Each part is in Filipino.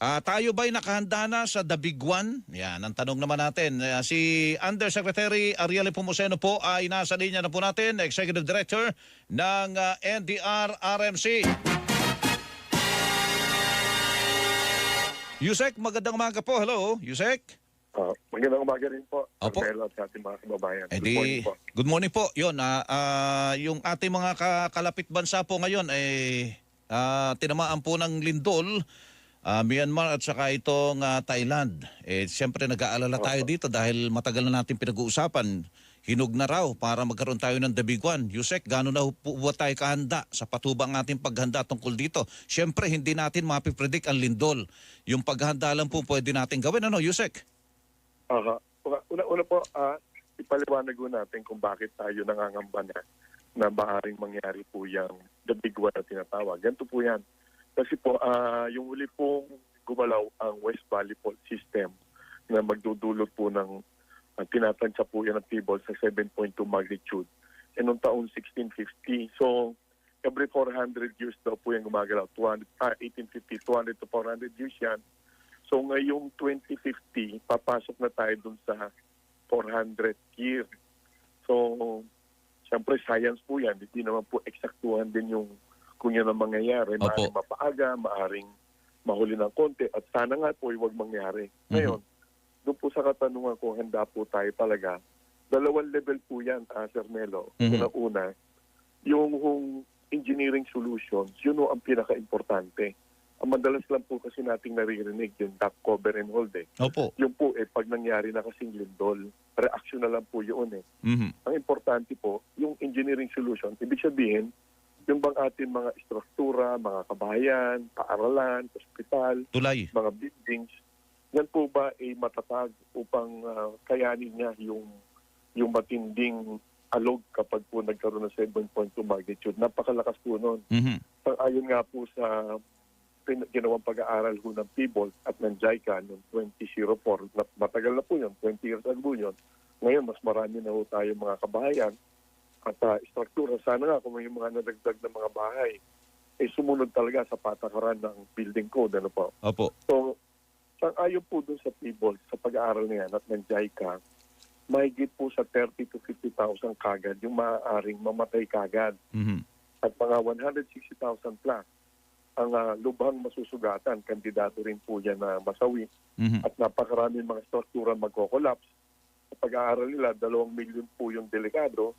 Ah, tayo ba'y nakahanda na sa The Big One? Yan, ang tanong naman natin. Ah, si Undersecretary Ariel Pumuseno po ay nasa linya na po natin, Executive Director ng ah, NDR-RMC. Yusek, magandang umaga po. Hello, Yusek. Uh, magandang umaga rin po. Opo. At sa ating mga kababayan. Eh Good morning po. good morning po. Yun, ah, ah, yung ating mga ka- kalapit bansa po ngayon ay ah, tinamaan po ng lindol. Ah, Myanmar at saka itong ah, Thailand. Eh, Siyempre nag-aalala tayo dito dahil matagal na natin pinag-uusapan. Hinog na raw para magkaroon tayo ng The Big One. Yusek, gano'n na po ba tayo kahanda sa patubang ating paghanda tungkol dito? Siyempre, hindi natin mapipredict ang lindol. Yung paghanda lang po pwede natin gawin. Ano, Yusek? Aha. Una, una po, ah, ipaliwanag ko natin kung bakit tayo nangangamba na na maaaring mangyari po yung the big one na tinatawag. Ganito po yan. Kasi po, ah, yung huli pong gumalaw ang West Valley Fault System na magdudulot po ng uh, tinatansya po yan ng table sa 7.2 magnitude. E noong taon 1650. So, every 400 years daw po yung gumagalaw. 200, ah, 1850, 200 to 400 years yan. So ngayong 2050, papasok na tayo dun sa 400 year. So, siyempre science po yan. Hindi naman po eksaktuhan din yung kung yan ang mangyayari. Opo. Maaring mapaaga, maaring mahuli ng konti. At sana nga po huwag mangyari. Ngayon, doon po sa katanungan ko, handa po tayo talaga. Dalawang level po yan, ah, Sir Melo. Mhm. Una-una, yung hong engineering solutions, yun ho ang pinaka-importante. Ang madalas lang po kasi nating naririnig yung duck cover and hold eh. Opo. Yung po eh, pag nangyari na kasing lindol, reaction na lang po yun eh. Mhm. Ang importante po, yung engineering solution, ibig sabihin, yung bang ating mga struktura, mga kabahayan, paaralan, ospital, Tulay. mga buildings, yan po ba ay matatag upang ah, kayanin niya yung yung matinding alog kapag po nagkaroon ng 7.2 magnitude. Napakalakas po noon. Mhm. Ayon nga po sa ginawang pag-aaral ho ng PBOL at ng JICA noong 2004, na, matagal na po yun, 20 years ago yun. Ngayon, mas marami na ho tayo mga kabahayan at uh, struktura. Sana nga kung may mga nadagdag na mga bahay, eh sumunod talaga sa patakaran ng building code. Ano po? Opo. So, sang ayon po dun sa PBOL, sa pag-aaral na yan at ng JICA, mahigit po sa 30 to 50,000 kagad yung maaaring mamatay kagad Mhm. at mga 160,000 plus ang ah, lubhang masusugatan. Kandidato rin po yan na masawi Mhm. at napakaraming mga struktura magko-collapse. Sa pag-aaral nila, dalawang milyon po yung delikado.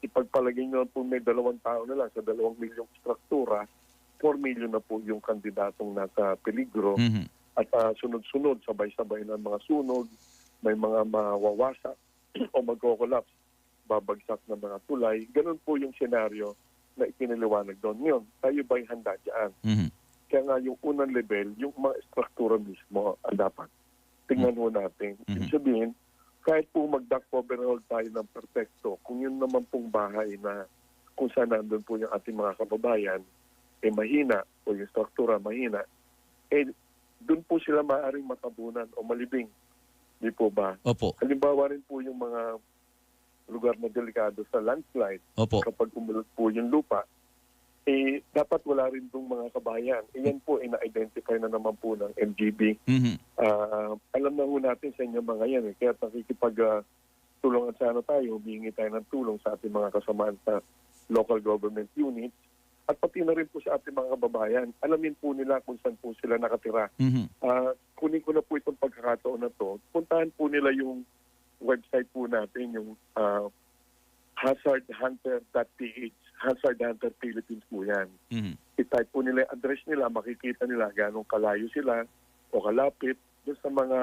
Ipagpalagay nyo po may dalawang tao na lang sa dalawang milyong struktura, 4 milyon na po yung kandidatong nasa peligro Mhm. at ah, sunod-sunod, sabay-sabay ng mga sunog, may mga mawawasak o magko-collapse, babagsak ng mga tulay. Ganun po yung senaryo na ipinaliwanag doon. Ngayon, tayo ba'y handa dyan? Mhm. Kaya nga yung unang level, yung mga struktura mismo ang dapat. Tingnan mo natin. Mhm. Ibig sabihin, kahit po mag-duck overhaul tayo ng perfecto, kung yun naman pong bahay na kung saan nandun po yung ating mga kababayan, eh mahina o yung struktura mahina, eh doon po sila maaaring matabunan o malibing. Di po ba? Opo. Halimbawa rin po yung mga lugar na delikado sa landslide, Opo. kapag umulot po yung lupa, eh dapat wala rin itong mga kabayan. Eh, yan po ay na-identify na naman po ng MGB. Mhm. Ah, alam na ho natin sa inyo mga yan. Eh. Kaya nakikipag ah, tulungan sana tayo, humingi tayo ng tulong sa ating mga kasamaan sa local government units at pati na rin po sa ating mga kababayan. Alamin po nila kung saan po sila nakatira. Mhm. Ah, kunin ko na po itong pagkakataon na to. Puntahan po nila yung website po natin, yung ah, hazardhunter.ph. Hazard Hunter Philippines po yan. Mhm. I-type po nila address nila, makikita nila ganong kalayo sila o kalapit doon sa mga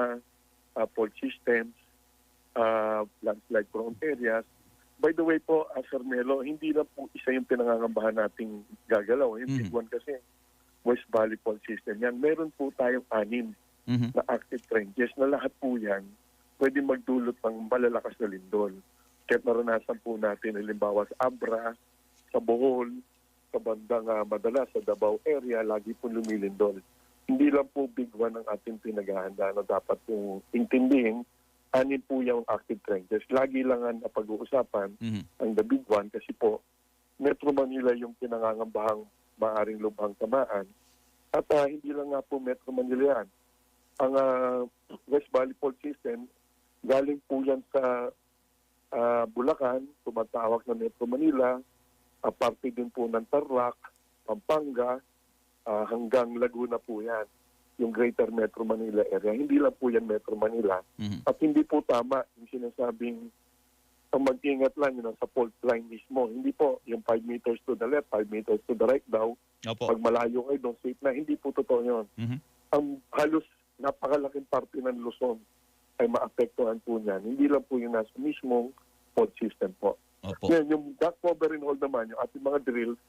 ah, fault systems, ah, landslide prone areas. By the way po, uh, Sir Melo, hindi na po isa yung pinangangambahan nating gagalaw. Yung big Mhm. one kasi, West Valley Fault System yan. Meron po tayong anim Mhm. na active trenches na lahat po yan pwede magdulot ng malalakas na lindol. Kaya naranasan po natin halimbawa sa Abra, sa Bohol, sa bandang ah, madalas sa Davao area, lagi po lumilindol. Hindi lang po big one ang ating pinaghahanda na dapat pong intindihin. Anin po yung active trenches. Lagi lang ang napag-uusapan Mhm. ang the big one kasi po Metro Manila yung pinangangambahang maaring lubhang tamaan At ah, hindi lang nga po Metro Manila yan. Ang ah, West Valley Fault System, galing po yan sa ah, Bulacan, tumatawag na Metro Manila, ah, parte din po ng Tarlac, Pampanga, ah, hanggang Laguna po yan, yung Greater Metro Manila area. Hindi lang po yan Metro Manila. Mhm. At hindi po tama yung sinasabing ang mag-ingat lang yun sa fault line mismo. Hindi po yung 5 meters to the left, 5 meters to the right daw. Opo. Pag malayo kayo doon, safe na. Hindi po totoo yun. Mhm. Ang halos napakalaking parte ng Luzon ay maapektuhan po niyan. Hindi lang po yung nasa mismong fault system po. Opo. Ngayon, yung back cover and hold naman, yung ating mga drills,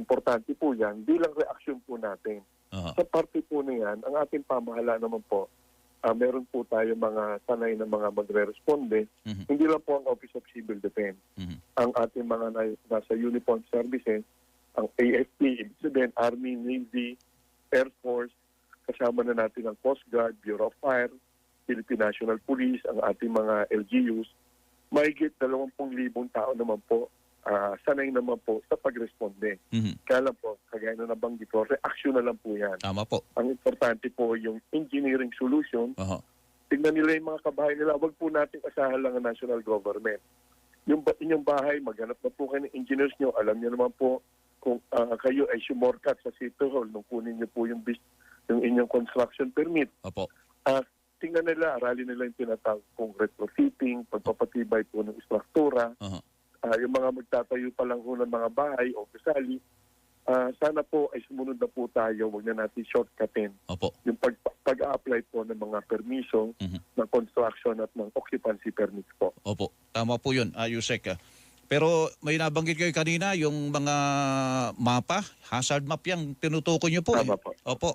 importante po yan. Bilang reaksyon po natin. Aha. Sa parte po na yan, ang ating pamahala naman po, ah, meron po tayo mga sanay na mga magre-responde. Mhm. Hindi lang po ang Office of Civil Defense. Mhm. Ang ating mga na- nasa uniform services, ang AFP, sabihin, Army, Navy, Air Force, kasama na natin ang Coast Guard, Bureau of Fire, Philippine National Police, ang ating mga LGUs. Mahigit 20,000 tao naman po, ah, sanay naman po sa pagresponde. Mhm. Kaya lang po, kagaya na nabanggit ko, reaction na lang po yan. Tama po. Ang importante po yung engineering solution. Aha. Tingnan nila yung mga kabahay nila. Huwag po natin asahan lang ang national government. Yung ba- inyong bahay, maghanap na po kayo ng engineers nyo. Alam niyo naman po kung ah, kayo ay sumorkat sa City Hall nung kunin niyo po yung, bis- yung inyong construction permit. Opo. Ah, tingnan nila, aralin nila yung tinatawag kong retrofitting, pagpapatibay po ng istruktura, Aha. Ah, yung mga magtatayo pa lang ng mga bahay o gusali, ah, sana po ay sumunod na po tayo, huwag na natin shortcutin Opo. yung pag, pag-apply po ng mga permiso Mhm. ng construction at ng occupancy permit po. Opo. Tama po yun, uh, Yusek. Pero may nabanggit kayo kanina, yung mga mapa, hazard map yung tinutukoy niyo po. eh. Tama po. Opo.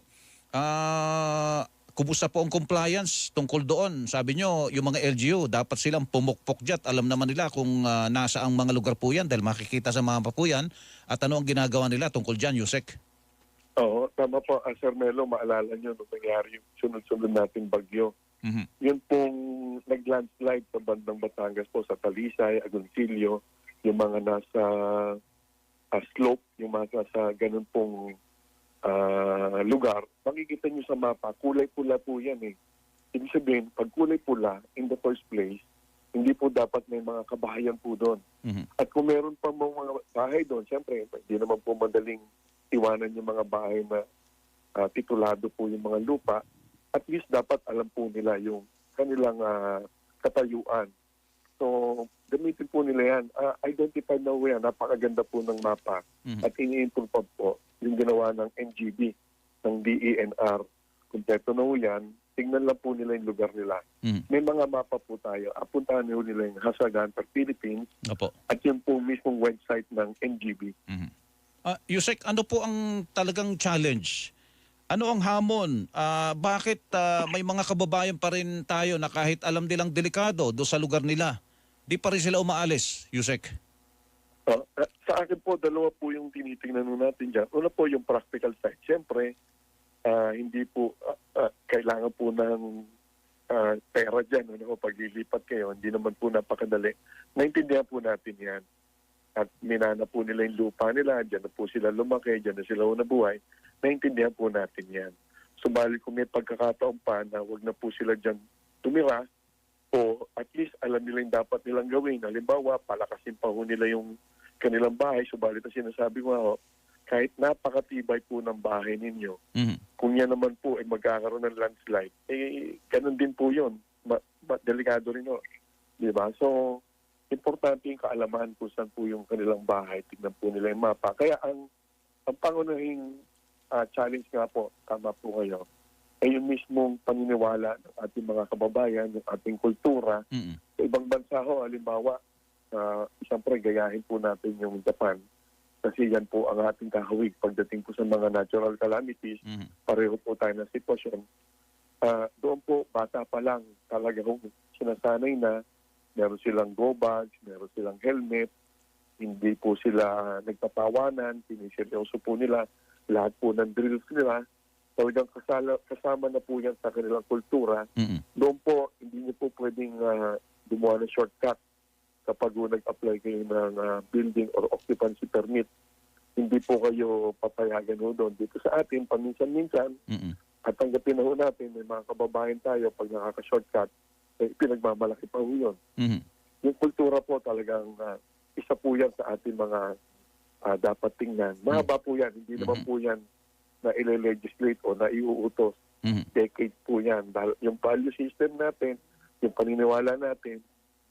Ah, kumusta po ang compliance tungkol doon? Sabi nyo, yung mga LGU, dapat silang pumukpok dyan. Alam naman nila kung ah, nasa ang mga lugar po yan dahil makikita sa mga po yan. At ano ang ginagawa nila tungkol dyan, Yusek? Oo, tama po. Uh, Sir Melo, maalala nyo nung nangyari yung sunod-sunod nating bagyo. Mhm. Yun pong nag-landslide sa bandang Batangas po, sa Talisay, Agoncillo, yung mga nasa ah, slope, yung mga nasa ganun pong ah, lugar, makikita nyo sa mapa, kulay pula po yan eh. Ibig sabihin, pag kulay pula, in the first place, hindi po dapat may mga kabahayan po doon. Mhm. At kung meron pa mga bahay doon, siyempre, hindi naman po madaling iwanan yung mga bahay na ah, titulado po yung mga lupa. At least dapat alam po nila yung kanilang ah, katayuan. So, gamitin po nila yan. Ah, identified na po yan. Napakaganda po ng mapa. Mhm. At ini-improve pa po yung ginawa ng NGB, ng DENR. Kompleto na po yan. Tingnan lang po nila yung lugar nila. Mhm. May mga mapa po tayo. Apuntahan nyo nila yung Hasagan for Philippines Opo. at yun po mismong website ng NGB. Mhm. Ah, Yusek, ano po ang talagang challenge? Ano ang hamon? Ah, bakit ah, may mga kababayan pa rin tayo na kahit alam nilang delikado do sa lugar nila, di pa rin sila umaalis, Yusek? Uh, sa akin po, dalawa po yung tinitingnan natin dyan. Una po yung practical side. Siyempre, ah, hindi po ah, ah, kailangan po ng ah, pera dyan. Ano, pag kayo, hindi naman po napakadali. Naintindihan po natin yan. At minana po nila yung lupa nila. Diyan na po sila lumaki. Diyan na sila nabuhay. Naintindihan po natin yan. Subalit kung may pagkakataon pa na wag na po sila dyan tumira, o at least alam nila yung dapat nilang gawin. Halimbawa, palakasin pa ho nila yung kanilang bahay. Subalit ang sinasabi ko ho, kahit napakatibay po ng bahay ninyo, Mhm. kung yan naman po ay magkakaroon ng landslide, eh, ganun din po yun. Ma- ma- delikado rin ho. Di ba? So, importante yung kaalaman kung saan po yung kanilang bahay. Tignan po nila yung mapa. Kaya ang, ang pangunahing ah, challenge nga po, tama po kayo, ay yung mismong paniniwala ng ating mga kababayan, yung ating kultura, Mhm. sa ibang bansa ho, halimbawa, uh, siyempre gayahin po natin yung Japan kasi yan po ang ating kahawig pagdating po sa mga natural calamities, Mhm. pareho po tayo ng sitwasyon. Ah, doon po, bata pa lang, talaga kung sinasanay na, meron silang go bags, meron silang helmet, hindi po sila nagtatawanan, siniseryoso po nila, lahat po ng drills nila, talagang kasala, kasama na po yan sa kanilang kultura, Mhm. doon po, hindi niyo po pwedeng uh, gumawa ng shortcut kapag nag-apply kayo ng ah, building or occupancy permit. hindi po kayo papayagan ho doon. Dito sa atin, paminsan-minsan, Mm-mm. at tanggapin na ho natin, may mga kababayan tayo, pag nakaka-shortcut, eh, pinagmamalaki pa ho yun. Mhm. Yung kultura po talagang ah, isa po yan sa ating mga ah, dapat tingnan. Mahaba po yan, hindi naman Mhm. po yan na ile-legislate o na iuutos. Mhm. Decade po yan. Dahil yung value system natin, yung paniniwala natin,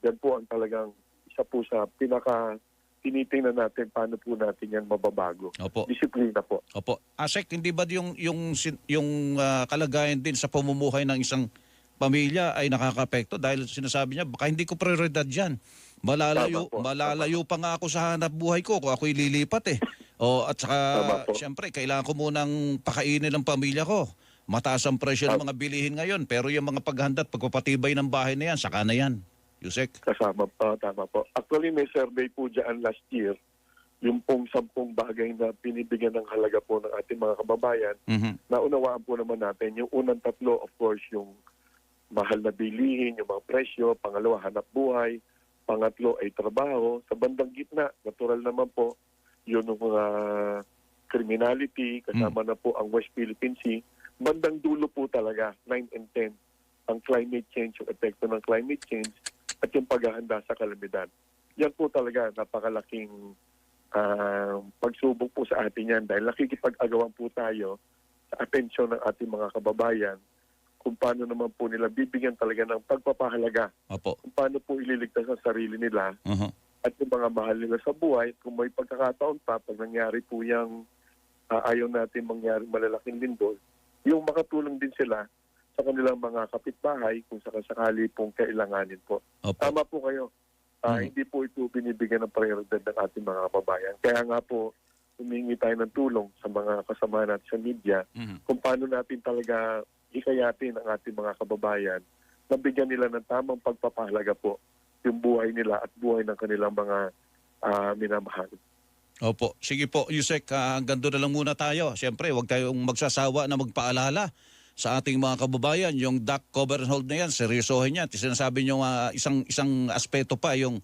yan po ang talagang isa po sa pinaka tinitingnan natin paano po natin yan mababago. Opo. Disiplina po. Opo. Asek, hindi ba yung yung yung ah, kalagayan din sa pamumuhay ng isang pamilya ay nakakapekto dahil sinasabi niya baka hindi ko prioridad yan. Malalayo, malalayo pa nga ako sa hanap buhay ko kung ako'y lilipat eh. O at saka siyempre kailangan ko munang pakainin ng pamilya ko. Mataas ang presyo ng mga bilihin ngayon pero yung mga paghanda at pagpapatibay ng bahay na yan, saka na yan. Yusek. Kasama po, tama po. Actually, may survey po dyan last year, yung pong sampung bagay na binibigyan ng halaga po ng ating mga kababayan, Mhm. naunawaan po naman natin. Yung unang tatlo, of course, yung mahal na bilihin, yung mga presyo. Pangalawa, hanap buhay. Pangatlo ay trabaho. Sa bandang gitna, natural naman po, yun yung mga criminality, kasama na po ang West Philippine Sea. Bandang dulo po talaga, 9 and 10, ang climate change, yung epekto ng climate change, at yung paghahanda sa kalamidad. Yan po talaga, napakalaking ah, pagsubok po sa atin yan dahil nakikipag-agawan po tayo sa atensyon ng ating mga kababayan kung paano naman po nila bibigyan talaga ng pagpapahalaga, Opo. kung paano po ililigtas ang sarili nila Mhm. At yung mga mahal nila sa buhay, kung may pagkakataon pa, pag nangyari po yung ah, ayaw natin mangyari malalaking lindol, yung makatulong din sila sa kanilang mga kapitbahay kung sakasakali pong kailanganin po. Opo. Tama po kayo. Ah, Mhm. Hindi po ito binibigyan ng prioridad ng ating mga kababayan. Kaya nga po, humingi tayo ng tulong sa mga kasama natin sa media Mhm. kung paano natin talaga hikayatin ang ating mga kababayan na bigyan nila ng tamang pagpapahalaga po yung buhay nila at buhay ng kanilang mga ah, minamahal. Opo. Sige po, Yusek, ah, hanggang doon na lang muna tayo. Siyempre, huwag tayong magsasawa na magpaalala sa ating mga kababayan. Yung duck cover and hold na yan, seryosohin yan. Sinasabi nyo ah, isang, isang aspeto pa, yung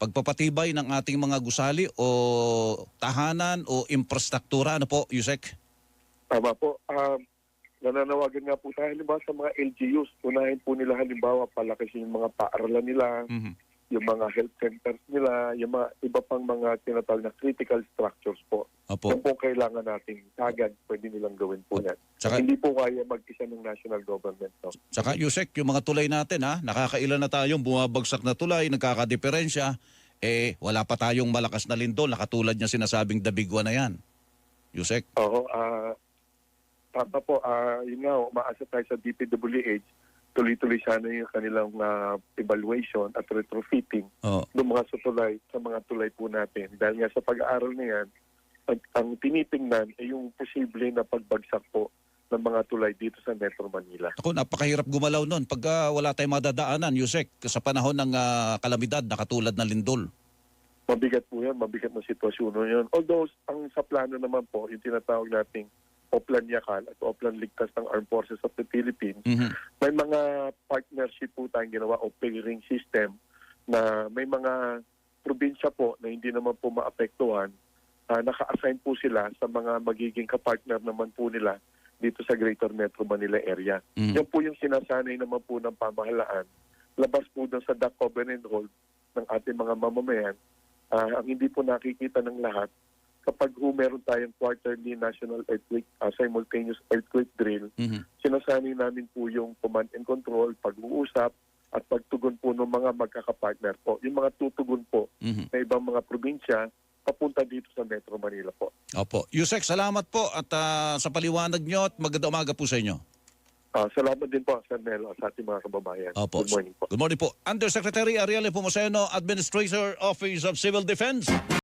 pagpapatibay ng ating mga gusali o tahanan o infrastruktura. Ano po, Yusek? Tama po. Um, nananawagan nga po tayo halimbawa sa mga LGUs. Unahin po nila halimbawa palakasin yung mga paaralan nila, Mhm. yung mga health centers nila, yung mga iba pang mga tinatawag na critical structures po. Opo. Yan po kailangan nating agad pwede nilang gawin po yan. Tsaka, Hindi po kaya mag-isa ng national government. No? tsaka Yusek, yung mga tulay natin, ha, nakakailan na tayong bumabagsak na tulay, nagkakadiferensya, eh, wala pa tayong malakas na lindol, nakatulad niya sinasabing dabigwa na yan. Yusek? Oo. ah tama po. ah yun nga, umaasa tayo sa DPWH. Tuloy-tuloy sana yung kanilang ah, evaluation at retrofitting Oh. ng mga sutulay sa mga tulay po natin. Dahil nga sa pag-aaral na yan, ang, ang tinitingnan ay yung posible na pagbagsak po ng mga tulay dito sa Metro Manila. Ako, napakahirap gumalaw nun pag ah, wala tayong madadaanan, Yusek, sa panahon ng ah, kalamidad na katulad ng lindol. Mabigat po yan, mabigat na sitwasyon na yun. Although, ang sa plano naman po, yung tinatawag nating Oplan Yakal at Oplan Ligtas ng Armed Forces of the Philippines, Mhm. may mga partnership po tayong ginawa o pairing system na may mga probinsya po na hindi naman po maapektuhan, ah, naka-assign po sila sa mga magiging kapartner naman po nila dito sa Greater Metro Manila area. Mhm. Yan po yung sinasanay naman po ng pamahalaan. Labas po doon sa duck cover and hold ng ating mga mamamayan. Ah, ang hindi po nakikita ng lahat, kapag ho meron tayong quarterly national earthquake, ah, simultaneous earthquake drill, Mhm. sinasanay namin po yung command and control, pag-uusap, at pagtugon po ng mga magkakapartner po. Yung mga tutugon po Mhm. na ibang mga probinsya, papunta dito sa Metro Manila po. Opo. Yusek, salamat po at ah, sa paliwanag nyo at magandang umaga po sa inyo. Ah, salamat din po, Sir Nelo, sa ating mga kababayan. Opo. Good morning po. Good morning po. Undersecretary Ariel Pumoseno, Administrator, Office of Civil Defense.